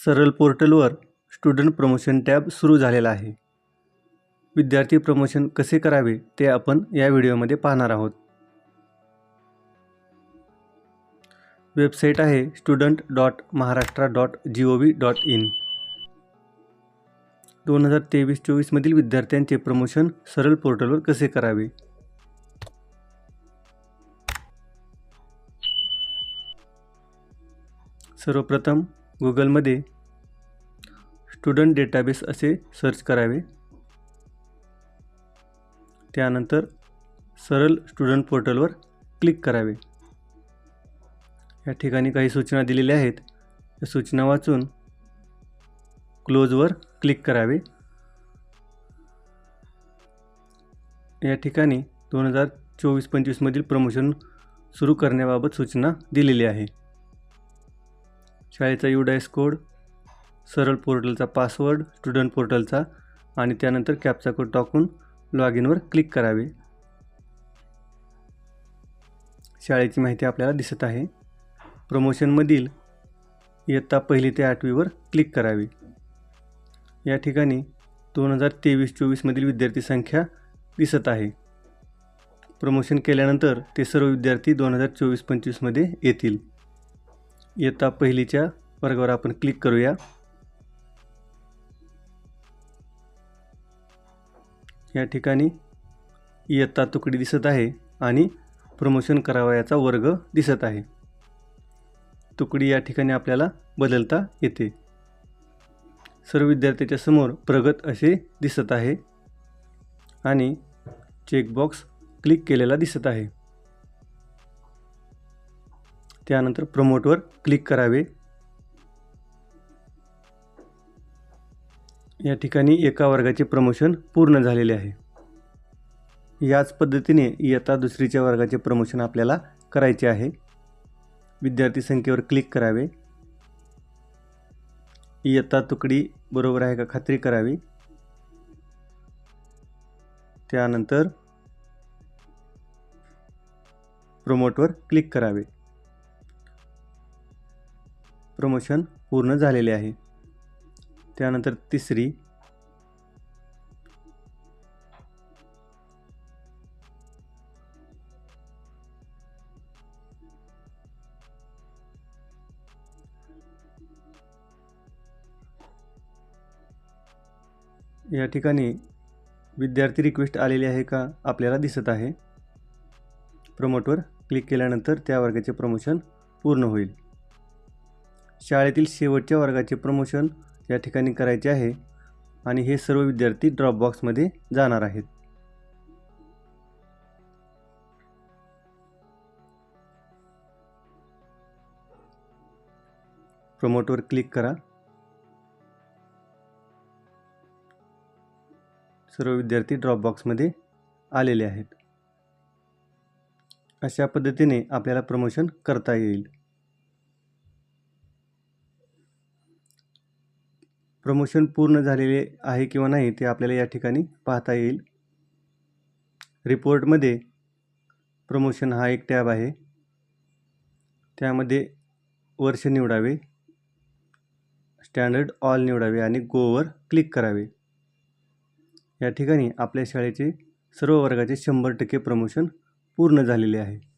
सरल पोर्टलवर student promotion tab सुरू झालेला आहे. विद्यार्थी प्रमोशन कसे करावे ते आपण या व्हिडिओमध्ये पाहणार आहोत. वेबसाईट आहे student dot Maharashtra dot G O V dot in दोन हजार तेवीस चोवीसमधील विद्यार्थ्यांचे प्रमोशन सरळ पोर्टलवर कसे करावे? सर्वप्रथम गुगलमध्ये स्टुडंट डेटाबेस असे सर्च करावे. त्यानंतर सरळ स्टुडंट पोर्टलवर क्लिक करावे. या ठिकाणी काही सूचना दिलेल्या आहेत. या सूचना वाचून क्लोजवर क्लिक करावे. या ठिकाणी दोन हजार चोवीस पंचवीसमधील प्रमोशन सुरू करण्याबाबत सूचना दिलेली आहे. शाळेचा युडायस कोड सरळ पोर्टलचा पासवर्ड स्टुडंट पोर्टलचा आणि त्यानंतर कॅपचा कोड टाकून लॉग इनवर क्लिक करावे. शाळेची माहिती आपल्याला दिसत आहे. प्रमोशनमधील इयत्ता पहिली ते आठवीवर क्लिक करावी. या ठिकाणी दोन हजार तेवीस चोवीसमधील विद्यार्थी संख्या दिसत आहे. प्रमोशन केल्यानंतर ते सर्व विद्यार्थी दोन हजार चोवीस पंचवीसमध्ये येतील. इयत्ता पहिलीच्या वर्गावर आपण क्लिक करूया. या ठिकाणी इयत्ता तुकडी दिसत आहे आणि प्रमोशन करावयाचा वर्ग दिसत आहे. तुकडी या ठिकाणी आपल्याला बदलता येते. सर्व विद्यार्थ्याच्या समोर प्रगत असे दिसत आहे आणि चेकबॉक्स क्लिक केलेला दिसत आहे. त्यानंतर प्रमोटवर क्लिक करावे. या ठिकाणी एका वर्गाचे प्रमोशन पूर्ण झालेले आहे. याच पद्धतीने इयत्ता दुसरीच्या वर्गाचे प्रमोशन आपल्याला करायचे आहे. विद्यार्थी संख्येवर क्लिक करावे. इयत्ता तुकडी बरोबर आहे का खात्री करावी. त्यानंतर प्रमोटवर क्लिक करावे. प्रमोशन पूर्ण झालेले आहे. त्यानंतर तिसरी या ठिकाणी विद्यार्थी रिक्वेस्ट आलेली आहे का आपल्याला दिसत आहे. प्रमोटवर क्लिक केल्यानंतर त्या वर्गाचे प्रमोशन पूर्ण होईल. शाळेतील शेवटच्या वर्गाचे प्रमोशन या ठिकाणी करायचे आहे आणि हे सर्व विद्यार्थी ड्रॉपबॉक्समध्ये जाणार आहेत. प्रमोटवर क्लिक करा. सर्व विद्यार्थी ड्रॉपबॉक्समध्ये आलेले आहेत. अशा पद्धतीने आपल्याला प्रमोशन करता येईल. प्रमोशन पूर्ण झालेले आहे किंवा नाही ते आपल्याला या ठिकाणी पाहता येईल. रिपोर्टमध्ये प्रमोशन हा एक टॅब आहे. त्यामध्ये वर्ष निवडावे स्टँडर्ड ऑल निवडावे आणि गोवर क्लिक करावे. या ठिकाणी आपल्या शाळेचे सर्व वर्गाचे शंभर टक्के प्रमोशन पूर्ण झालेले आहे.